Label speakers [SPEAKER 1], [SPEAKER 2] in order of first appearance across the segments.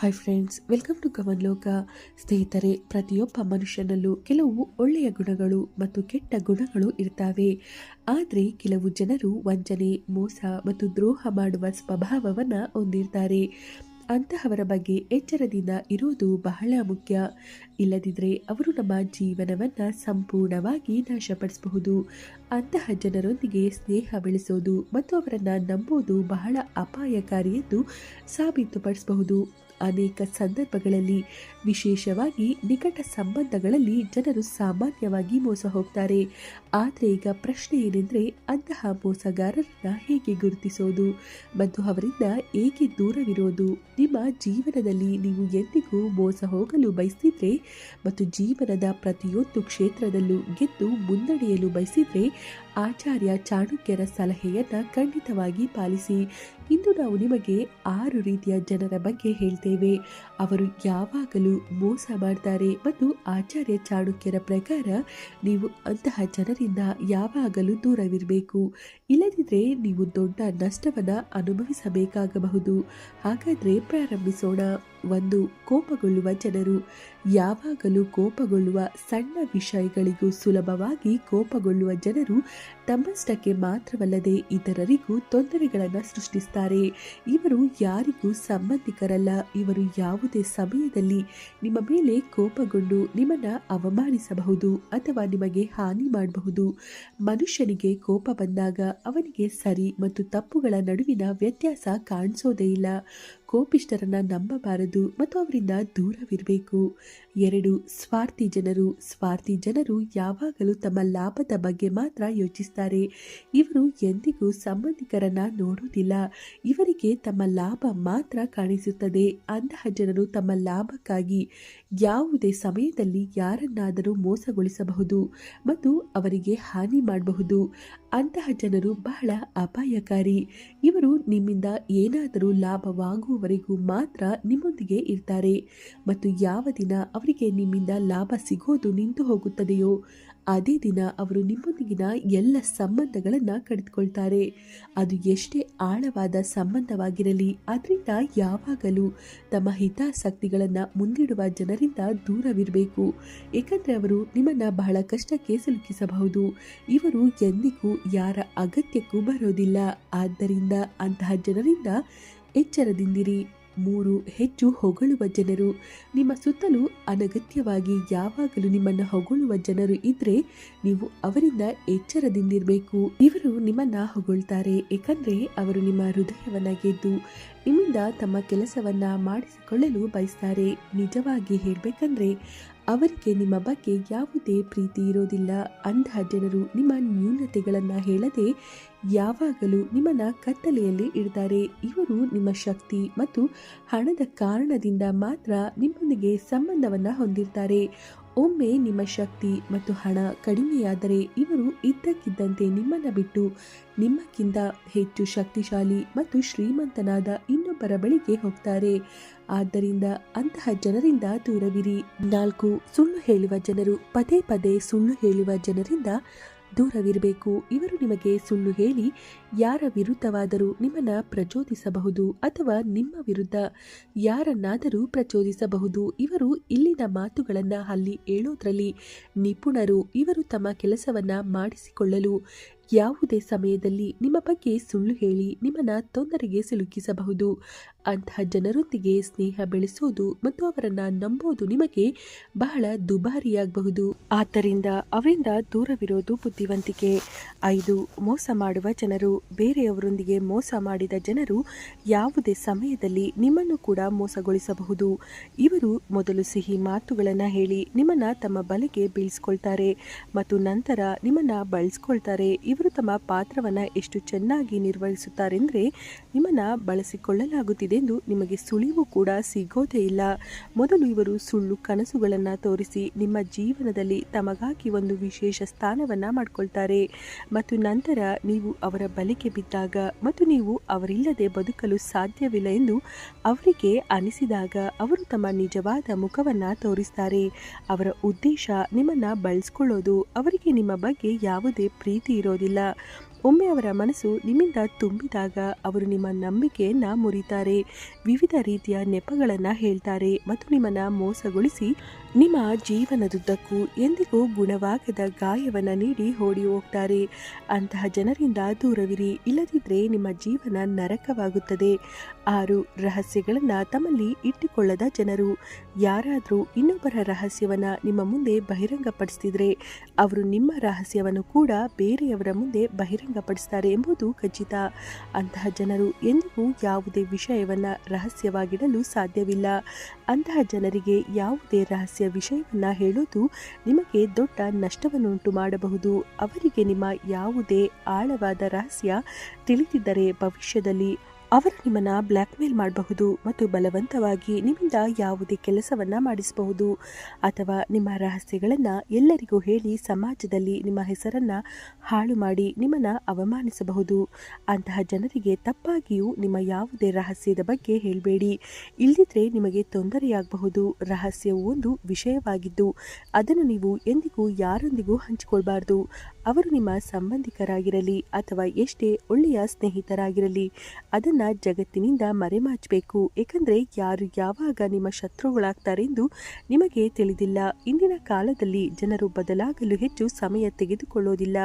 [SPEAKER 1] Hi friends welcome to ಗಮನ್ ಲೋಕ ಸ್ನೇಹಿತರೆ, ಪ್ರತಿಯೊಬ್ಬ ಮನುಷ್ಯನಲ್ಲೂ ಕೆಲವು ಒಳ್ಳೆಯ ಗುಣಗಳು ಮತ್ತು ಕೆಟ್ಟ ಗುಣಗಳು ಇರ್ತವೆ. ಆದರೆ ಕೆಲವು ಜನರು ವಂಚನೆ, ಮೋಸ ಮತ್ತು ದ್ರೋಹ ಮಾಡುವ ಸ್ವಭಾವವನ್ನು ಹೊಂದಿರ್ತಾರೆ. ಅಂತಹವರ ಬಗ್ಗೆ ಎಚ್ಚರದಿಂದ ಇರುವುದು ಬಹಳ ಮುಖ್ಯ. ಇಲ್ಲದಿದ್ದರೆ ಅವರು ನಮ್ಮ ಜೀವನವನ್ನು ಸಂಪೂರ್ಣವಾಗಿ ನಾಶಪಡಿಸಬಹುದು. ಅಂತಹ ಜನರೊಂದಿಗೆ ಸ್ನೇಹ ಬೆಳೆಸೋದು ಮತ್ತು ಅವರನ್ನು ನಂಬುವುದು ಬಹಳ ಅಪಾಯಕಾರಿ ಎಂದು ಸಾಬೀತುಪಡಿಸಬಹುದು. ಅನೇಕ ಸಂದರ್ಭಗಳಲ್ಲಿ ವಿಶೇಷವಾಗಿ ನಿಕಟ ಸಂಬಂಧಗಳಲ್ಲಿ ಜನರು ಸಾಮಾನ್ಯವಾಗಿ ಮೋಸ ಹೋಗ್ತಾರೆ. ಆದರೆ ಈಗ ಪ್ರಶ್ನೆ ಏನೆಂದರೆ ಅಂತಹ ಮೋಸಗಾರರನ್ನ ಹೇಗೆ ಗುರುತಿಸೋದು? ಮತ್ತು ಅವರಿಂದ ಏಕೆ ದೂರವಿರೋದು? ನಿಮ್ಮ ಜೀವನದಲ್ಲಿ ನೀವು ಎಂದಿಗೂ ಮೋಸ ಹೋಗಲು ಬಯಸಿದ್ರೆ ಮತ್ತು ಜೀವನದ ಪ್ರತಿಯೊಂದು ಕ್ಷೇತ್ರದಲ್ಲೂ ಗೆದ್ದು ಮುನ್ನಡೆಯಲು ಬಯಸಿದ್ರೆ ಆಚಾರ್ಯ ಚಾಣಕ್ಯರ ಸಲಹೆಯನ್ನು ಖಂಡಿತವಾಗಿ ಪಾಲಿಸಿ. ಇಂದು ನಾವು ನಿಮಗೆ ಆರು ರೀತಿಯ ಜನರ ಬಗ್ಗೆ ಹೇಳ್ತೇವೆ. ಅವರು ಯಾವಾಗಲೂ ಮೋಸ ಮಾಡ್ತಾರೆ ಮತ್ತು ಆಚಾರ್ಯ ಚಾಣಕ್ಯರ ಪ್ರಕಾರ ನೀವು ಅಂತಹ ಜನರಿಂದ ಯಾವಾಗಲೂ ದೂರವಿರಬೇಕು. ಇಲ್ಲದಿದ್ದರೆ ನೀವು ದೊಡ್ಡ ನಷ್ಟವನ್ನು ಅನುಭವಿಸಬೇಕಾಗಬಹುದು. ಹಾಗಾದರೆ ಪ್ರಾರಂಭಿಸೋಣ. ಒಂದು, ಕೋಪಗೊಳ್ಳುವ ಜನರು. ಯಾವಾಗಲೂ ಕೋಪಗೊಳ್ಳುವ ಸಣ್ಣ ವಿಷಯಗಳಿಗೂ ಸುಲಭವಾಗಿ ಕೋಪಗೊಳ್ಳುವ ಜನರು ತಮ್ಮಷ್ಟಕ್ಕೆ ಮಾತ್ರವಲ್ಲದೆ ಇತರರಿಗೂ ತೊಂದರೆಗಳನ್ನು ಸೃಷ್ಟಿಸ್ತಾರೆ. ಇವರು ಯಾರಿಗೂ ಸಂಬಂಧಿಕರಲ್ಲ. ಇವರು ಯಾವುದೇ ಸಮಯದಲ್ಲಿ ನಿಮ್ಮ ಮೇಲೆ ಕೋಪಗೊಂಡು ನಿಮ್ಮನ್ನು ಅವಮಾನಿಸಬಹುದು ಅಥವಾ ನಿಮಗೆ ಹಾನಿ ಮಾಡಬಹುದು. ಮನುಷ್ಯನಿಗೆ ಕೋಪ ಬಂದಾಗ ಅವನಿಗೆ ಸರಿ ಮತ್ತು ತಪ್ಪುಗಳ ನಡುವಿನ ವ್ಯತ್ಯಾಸ ಕಾಣಿಸೋದೇ ಇಲ್ಲ. ಕೋಪಿಷ್ಟರನ್ನ ನಂಬಬಾರದು ಮತ್ತು ಅವರಿಂದ ದೂರವಿರಬೇಕು. ಎರಡು, ಸ್ವಾರ್ಥಿ ಜನರು. ಸ್ವಾರ್ಥಿ ಜನರು ಯಾವಾಗಲೂ ತಮ್ಮ ಲಾಭದ ಬಗ್ಗೆ ಮಾತ್ರ ಯೋಚಿಸ್ತಾರೆ. ಇವರು ಎಂದಿಗೂ ಸಂಬಂಧಿಕರನ್ನ ನೋಡುವುದಿಲ್ಲ. ಇವರಿಗೆ ತಮ್ಮ ಲಾಭ ಮಾತ್ರ ಕಾಣಿಸುತ್ತದೆ. ಅಂತಹ ಜನರು ತಮ್ಮ ಲಾಭಕ್ಕಾಗಿ ಯಾವುದೇ ಸಮಯದಲ್ಲಿ ಯಾರನ್ನಾದರೂ ಮೋಸಗೊಳಿಸಬಹುದು ಮತ್ತು ಅವರಿಗೆ ಹಾನಿ ಮಾಡಬಹುದು. ಅಂತಹ ಜನರು ಬಹಳ ಅಪಾಯಕಾರಿ. ಇವರು ನಿಮ್ಮಿಂದ ಏನಾದರೂ ಲಾಭವಾಗುವವರೆಗೂ ಮಾತ್ರ ನಿಮ್ಮೊಂದಿಗೆ ಇರ್ತಾರೆ. ಮತ್ತು ಯಾವ ದಿನ ಅವರಿಗೆ ನಿಮ್ಮಿಂದ ಲಾಭ ಸಿಗೋದು ನಿಂತು ಹೋಗುತ್ತದೆಯೋ ಅದೇ ದಿನ ಅವರು ನಿಮ್ಮೊಂದಿಗಿನ ಎಲ್ಲ ಸಂಬಂಧಗಳನ್ನು ಕಡಿದುಕೊಳ್ತಾರೆ ಅದು ಎಷ್ಟೇ ಆಳವಾದ ಸಂಬಂಧವಾಗಿರಲಿ ಅದರಿಂದ ಯಾವಾಗಲೂ ತಮ್ಮ ಹಿತಾಸಕ್ತಿಗಳನ್ನು ಮುಂದಿಡುವ ಜನರಿಂದ ದೂರವಿರಬೇಕು. ಏಕೆಂದರೆ ಅವರು ನಿಮ್ಮನ್ನು ಬಹಳ ಕಷ್ಟಕ್ಕೆ ಸಿಲುಕಿಸಬಹುದು. ಇವರು ಎಂದಿಗೂ ಯಾರ ಅಗತ್ಯಕ್ಕೂ ಬರೋದಿಲ್ಲ. ಆದ್ದರಿಂದ ಅಂತಹ ಜನರಿಂದ ಎಚ್ಚರದಿಂದಿರಿ. ಮೂರು ಹೆಚ್ಚು ಹೊಗಳುವ ಜನರು. ನಿಮ್ಮ ಸುತ್ತಲೂ ಅನಗತ್ಯವಾಗಿ ಯಾವಾಗಲೂ ನಿಮ್ಮನ್ನು ಹೊಗಳುವ ಜನರು ಇದ್ರೆ ನೀವು ಅವರಿಂದ ಎಚ್ಚರದಿಂದಿರಬೇಕು. ಇವರು ನಿಮ್ಮನ್ನ ಹೊಗಳ್ತಾರೆ, ಏಕೆಂದರೆ ಅವರು ನಿಮ್ಮ ಹೃದಯವನ್ನ ಗೆದ್ದು ನಿಮ್ಮಿಂದ ತಮ್ಮ ಕೆಲಸವನ್ನ ಮಾಡಿಸಿಕೊಳ್ಳಲು ಬಯಸ್ತಾರೆ. ನಿಜವಾಗಿ ಹೇಳಬೇಕಂದ್ರೆ ಅವರಿಗೆ ನಿಮ್ಮ ಬಗ್ಗೆ ಯಾವುದೇ ಪ್ರೀತಿ ಇರೋದಿಲ್ಲ. ಅಂತಹ ಜನರು ನಿಮ್ಮ ನ್ಯೂನತೆಗಳನ್ನು ಹೇಳದೆ ಯಾವಾಗಲೂ ನಿಮ್ಮನ್ನ ಕತ್ತಲೆಯಲ್ಲಿ ಇಡ್ತಾರೆ. ಇವರು ನಿಮ್ಮ ಶಕ್ತಿ ಮತ್ತು ಹಣದ ಕಾರಣದಿಂದ ಮಾತ್ರ ನಿಮ್ಮೊಂದಿಗೆ ಸಂಬಂಧವನ್ನು ಹೊಂದಿರ್ತಾರೆ. ಒಮ್ಮೆ ನಿಮ್ಮ ಶಕ್ತಿ ಮತ್ತು ಹಣ ಕಡಿಮೆಯಾದರೆ ಇವರು ಇದ್ದಕ್ಕಿದ್ದಂತೆ ನಿಮ್ಮನ್ನು ಬಿಟ್ಟು ನಿಮ್ಮಕ್ಕಿಂತ ಹೆಚ್ಚು ಶಕ್ತಿಶಾಲಿ ಮತ್ತು ಶ್ರೀಮಂತನಾದ ಇನ್ನೊಬ್ಬರ ಬಳಿಗೆ ಹೋಗ್ತಾರೆ. ಆದ್ದರಿಂದ ಅಂತಹ ಜನರಿಂದ ದೂರವಿರಿ. ನಾಲ್ಕು, ಸುಳ್ಳು ಹೇಳುವ ಜನರು ಪದೇ ಪದೇ ಸುಳ್ಳು ಹೇಳುವ ಜನರಿಂದ ದೂರವಿರಬೇಕು. ಇವರು ನಿಮಗೆ ಸುಳ್ಳು ಹೇಳಿ ಯಾರ ವಿರುದ್ಧವಾದರೂ ನಿಮ್ಮನ್ನು ಪ್ರಚೋದಿಸಬಹುದು ಅಥವಾ ನಿಮ್ಮ ವಿರುದ್ಧ ಯಾರನ್ನಾದರೂ ಪ್ರಚೋದಿಸಬಹುದು. ಇವರು ಇಲ್ಲಿನ ಮಾತುಗಳನ್ನು ಅಲ್ಲಿ ಹೇಳೋದ್ರಲ್ಲಿ ನಿಪುಣರು. ಇವರು ತಮ್ಮ ಕೆಲಸವನ್ನು ಮಾಡಿಸಿಕೊಳ್ಳಲು ಯಾವುದೇ ಸಮಯದಲ್ಲಿ ನಿಮ್ಮ ಬಗ್ಗೆ ಸುಳ್ಳು ಹೇಳಿ ನಿಮ್ಮನ್ನು ತೊಂದರೆಗೆ ಸಿಲುಕಿಸಬಹುದು. ಅಂತಹ ಜನರೊಂದಿಗೆ ಸ್ನೇಹ ಬೆಳೆಸೋದು ಮತ್ತು ಅವರನ್ನು ನಂಬೋದು ನಿಮಗೆ ಬಹಳ ದುಬಾರಿಯಾಗಬಹುದು. ಆದ್ದರಿಂದ ಅವರಿಂದ ದೂರವಿರೋದು ಬುದ್ಧಿವಂತಿಕೆ. ಐದು, ಮೋಸ ಮಾಡುವ ಜನರು. ಬೇರೆಯವರೊಂದಿಗೆ ಮೋಸ ಮಾಡಿದ ಜನರು ಯಾವುದೇ ಸಮಯದಲ್ಲಿ ನಿಮ್ಮನ್ನು ಕೂಡ ಮೋಸಗೊಳಿಸಬಹುದು. ಇವರು ಮೊದಲು ಸಿಹಿ ಮಾತುಗಳನ್ನು ಹೇಳಿ ನಿಮ್ಮನ್ನು ತಮ್ಮ ಬಲೆಗೆ ಬೀಳಿಸ್ಕೊಳ್ತಾರೆ ಮತ್ತು ನಂತರ ನಿಮ್ಮನ್ನು ಬಳಸ್ಕೊಳ್ತಾರೆ. ಇವರು ತಮ್ಮ ಪಾತ್ರವನ್ನು ಎಷ್ಟು ಚೆನ್ನಾಗಿ ನಿರ್ವಹಿಸುತ್ತಾರೆಂದರೆ ನಿಮ್ಮನ್ನು ಬಳಸಿಕೊಳ್ಳಲಾಗುತ್ತಿದೆ ಎಂದು ನಿಮಗೆ ಸುಳಿವು ಕೂಡ ಸಿಗೋದೇ ಇಲ್ಲ. ಮೊದಲು ಇವರು ಸುಳ್ಳು ಕನಸುಗಳನ್ನು ತೋರಿಸಿ ನಿಮ್ಮ ಜೀವನದಲ್ಲಿ ತಮಗಾಗಿ ಒಂದು ವಿಶೇಷ ಸ್ಥಾನವನ್ನು ಮಾಡಿಕೊಳ್ತಾರೆ. ಮತ್ತು ನಂತರ ನೀವು ಅವರ ಬಲಿಗೆ ಬಿದ್ದಾಗ ಮತ್ತು ನೀವು ಅವರಿಲ್ಲದೆ ಬದುಕಲು ಸಾಧ್ಯವಿಲ್ಲ ಎಂದು ಅವರಿಗೆ ಅನಿಸಿದಾಗ ಅವರು ತಮ್ಮ ನಿಜವಾದ ಮುಖವನ್ನು ತೋರಿಸ್ತಾರೆ. ಅವರ ಉದ್ದೇಶ ನಿಮ್ಮನ್ನು ಬಳಸ್ಕೊಳ್ಳೋದು, ಅವರಿಗೆ ನಿಮ್ಮ ಬಗ್ಗೆ ಯಾವುದೇ ಪ್ರೀತಿ ಇರೋದಿಲ್ಲ. ಇಲ್ಲ ಒಮ್ಮೆ ಅವರ ಮನಸ್ಸು ನಿಮ್ಮಿಂದ ತುಂಬಿದಾಗ ಅವರು ನಿಮ್ಮ ನಂಬಿಕೆಯನ್ನ ಮುರಿತಾರೆ. ವಿವಿಧ ರೀತಿಯ ನೆಪಗಳನ್ನು ಹೇಳ್ತಾರೆ ಮತ್ತು ನಿಮ್ಮನ್ನ ಮೋಸಗೊಳಿಸಿ ನಿಮ್ಮ ಜೀವನದುದ್ದಕ್ಕೂ ಎಂದಿಗೂ ಗುಣವಾಗದ ಗಾಯವನ್ನು ನೀಡಿ ಓಡಿ ಹೋಗ್ತಾರೆ. ಅಂತಹ ಜನರಿಂದ ದೂರವಿರಿ ಇಲ್ಲದಿದ್ದರೆ ನಿಮ್ಮ ಜೀವನ ನರಕವಾಗುತ್ತದೆ. ಆರು ರಹಸ್ಯಗಳನ್ನು ತಮ್ಮಲ್ಲಿ ಇಟ್ಟುಕೊಳ್ಳದ ಜನರು, ಯಾರಾದರೂ ಇನ್ನೊಬ್ಬರ ರಹಸ್ಯವನ್ನು ನಿಮ್ಮ ಮುಂದೆ ಬಹಿರಂಗಪಡಿಸ್ತಿದ್ರೆ, ಅವರು ನಿಮ್ಮ ರಹಸ್ಯವನ್ನು ಕೂಡ ಬೇರೆಯವರ ಮುಂದೆ ಬಹಿರಂಗಪಡಿಸ್ತಾರೆ ಎಂಬುದು ಖಚಿತ. ಅಂತಹ ಜನರು ಎಂದಿಗೂ ಯಾವುದೇ ವಿಷಯವನ್ನು ರಹಸ್ಯವಾಗಿಡಲು ಸಾಧ್ಯವಿಲ್ಲ. ಅಂತಹ ಜನರಿಗೆ ಯಾವುದೇ ರಹಸ್ಯ ವಿಷಯವನ್ನು ಹೇಳೋದು ನಿಮಗೆ ದೊಡ್ಡ ನಷ್ಟವನ್ನುಂಟು ಮಾಡಬಹುದು. ಅವರಿಗೆ ನಿಮ್ಮ ಯಾವುದೇ ಆಳವಾದ ರಹಸ್ಯ ತಿಳಿದಿದ್ದರೆ ಭವಿಷ್ಯದಲ್ಲಿ ಅವರು ನಿಮ್ಮನ್ನು ಬ್ಲ್ಯಾಕ್ ಮೇಲ್ ಮಾಡಬಹುದು ಮತ್ತು ಬಲವಂತವಾಗಿ ನಿಮ್ಮಿಂದ ಯಾವುದೇ ಕೆಲಸವನ್ನ ಮಾಡಿಸಬಹುದು ಅಥವಾ ನಿಮ್ಮ ರಹಸ್ಯಗಳನ್ನು ಎಲ್ಲರಿಗೂ ಹೇಳಿ ಸಮಾಜದಲ್ಲಿ ನಿಮ್ಮ ಹೆಸರನ್ನ ಹಾಳು ಮಾಡಿ ನಿಮ್ಮನ್ನು ಅವಮಾನಿಸಬಹುದು. ಅಂತಹ ಜನರಿಗೆ ತಪ್ಪಾಗಿಯೂ ನಿಮ್ಮ ಯಾವುದೇ ರಹಸ್ಯದ ಬಗ್ಗೆ ಹೇಳಬೇಡಿ. ಇಲ್ಲದಿದ್ದರೆ ನಿಮಗೆ ತೊಂದರೆಯಾಗಬಹುದು. ರಹಸ್ಯವು ಒಂದು ವಿಷಯವಾಗಿದ್ದು ಅದನ್ನು ನೀವು ಎಂದಿಗೂ ಯಾರೊಂದಿಗೂ ಹಂಚಿಕೊಳ್ಬಾರ್ದು. ಅವರು ನಿಮ್ಮ ಸಂಬಂಧಿಕರಾಗಿರಲಿ ಅಥವಾ ಎಷ್ಟೇ ಒಳ್ಳೆಯ ಸ್ನೇಹಿತರಾಗಿರಲಿ, ಅದನ್ನು ಜಗತ್ತಿನಿಂದ ಮರೆಮಾಚಬೇಕು. ಏಕೆಂದರೆ ಯಾರು ಯಾವಾಗ ನಿಮ್ಮ ಶತ್ರುಗಳಾಗ್ತಾರೆಂದು ನಿಮಗೆ ತಿಳಿದಿಲ್ಲ. ಇಂದಿನ ಕಾಲದಲ್ಲಿ ಜನರು ಬದಲಾಗಲು ಹೆಚ್ಚು ಸಮಯ ತೆಗೆದುಕೊಳ್ಳೋದಿಲ್ಲ.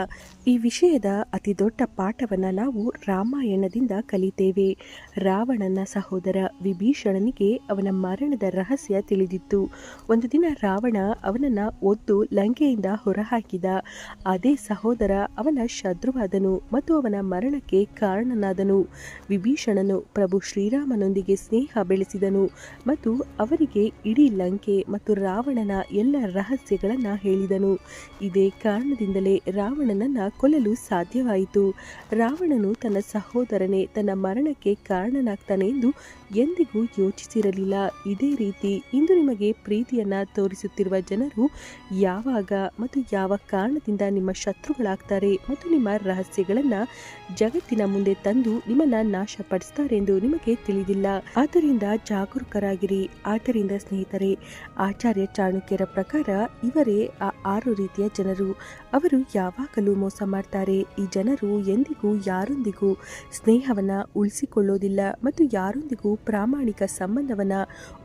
[SPEAKER 1] ಈ ವಿಷಯದ ಅತಿ ದೊಡ್ಡ ಪಾಠವನ್ನು ನಾವು ರಾಮಾಯಣದಿಂದ ಕಲಿತೇವೆ. ರಾವಣನ ಸಹೋದರ ವಿಭೀಷಣನಿಗೆ ಅವನ ಮರಣದ ರಹಸ್ಯ ತಿಳಿದಿತ್ತು. ಒಂದು ದಿನ ರಾವಣ ಅವನನ್ನು ಒದ್ದು ಲಂಕೆಯಿಂದ ಹೊರಹಾಕಿದ. ಅದೇ ಸಹೋದರ ಅವನ ಶತ್ರುವಾದನು ಮತ್ತು ಅವನ ಮರಣಕ್ಕೆ ಕಾರಣನಾದನು. ವಿಭೀಷಣನು ಪ್ರಭು ಶ್ರೀರಾಮನೊಂದಿಗೆ ಸ್ನೇಹ ಬೆಳೆಸಿದನು ಮತ್ತು ಅವರಿಗೆ ಇಡೀ ಲಂಕೆ ಮತ್ತು ರಾವಣನ ಎಲ್ಲ ರಹಸ್ಯಗಳನ್ನು ಹೇಳಿದನು. ಇದೇ ಕಾರಣದಿಂದಲೇ ರಾವಣನನ್ನು ಕೊಲ್ಲಲು ಸಾಧ್ಯವಾಯಿತು. ರಾವಣನು ತನ್ನ ಸಹೋದರನೇ ತನ್ನ ಮರಣಕ್ಕೆ ಕಾರಣನಾಗ್ತಾನೆ ಎಂದು ಎಂದಿಗೂ ಯೋಚಿಸಿರಲಿಲ್ಲ. ಇದೇ ರೀತಿ ಇಂದು ನಿಮಗೆ ಪ್ರೀತಿಯನ್ನು ತೋರಿಸುತ್ತಿರುವ ಜನರು ಯಾವಾಗ ಮತ್ತು ಯಾವ ಕಾರಣದಿಂದ ನಿಮ್ಮ ಶತ್ರುಗಳಾಗ್ತಾರೆ ಮತ್ತು ನಿಮ್ಮ ರಹಸ್ಯಗಳನ್ನು ಜಗತ್ತಿನ ಮುಂದೆ ತಂದು ನಿಮ್ಮನ್ನ ನಾಶಪಡಿಸ್ತಾರೆ ಎಂದು ನಿಮಗೆ ತಿಳಿದಿಲ್ಲ. ಆದ್ದರಿಂದ ಜಾಗರೂಕರಾಗಿರಿ. ಆದ್ದರಿಂದ ಸ್ನೇಹಿತರೆ, ಆಚಾರ್ಯ ಚಾಣಕ್ಯರ ಪ್ರಕಾರ ಇವರೇ ಆ ಆರು ರೀತಿಯ ಜನರು. ಅವರು ಯಾವಾಗಲೂ ಮೋಸ ಮಾಡ್ತಾರೆ. ಈ ಜನರು ಎಂದಿಗೂ ಯಾರೊಂದಿಗೂ ಸ್ನೇಹವನ್ನ ಉಳಿಸಿಕೊಳ್ಳೋದಿಲ್ಲ ಮತ್ತು ಯಾರೊಂದಿಗೂ ಪ್ರಾಮಾಣಿಕ ಸಂಬಂಧವನ್ನ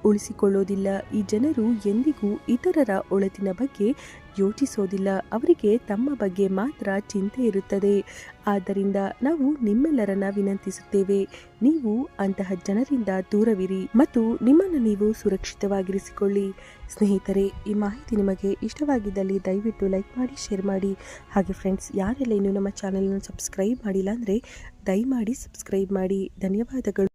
[SPEAKER 1] ಉಳಿಸಿಕೊಳ್ಳೋದಿಲ್ಲ. ಈ ಜನರು ಎಂದಿಗೂ ಇತರರ ಒಳತಿನ ಬಗ್ಗೆ ಯೋಚಿಸೋದಿಲ್ಲ. ಅವರಿಗೆ ತಮ್ಮ ಬಗ್ಗೆ ಮಾತ್ರ ಚಿಂತೆ ಇರುತ್ತದೆ. ಆದ್ದರಿಂದ ನಾವು ನಿಮ್ಮೆಲ್ಲರನ್ನ ವಿನಂತಿಸುತ್ತೇವೆ. ನೀವು ಅಂತಹ ಜನರಿಂದ ದೂರವಿರಿ ಮತ್ತು ನಿಮ್ಮನ್ನು ನೀವು ಸುರಕ್ಷಿತವಾಗಿರಿಸಿಕೊಳ್ಳಿ. ಸ್ನೇಹಿತರೆ, ಈ ಮಾಹಿತಿ ನಿಮಗೆ ಇಷ್ಟವಾಗಿದ್ದಲ್ಲಿ ದಯವಿಟ್ಟು ಲೈಕ್ ಮಾಡಿ, ಶೇರ್ ಮಾಡಿ. ಹಾಗೆ ಫ್ರೆಂಡ್ಸ್, ಯಾರೆಲ್ಲ ಇನ್ನೂ ನಮ್ಮ ಚಾನಲನ್ನು ಸಬ್ಸ್ಕ್ರೈಬ್ ಮಾಡಿಲ್ಲ ಅಂದರೆ ದಯಮಾಡಿ ಸಬ್ಸ್ಕ್ರೈಬ್ ಮಾಡಿ. ಧನ್ಯವಾದಗಳು.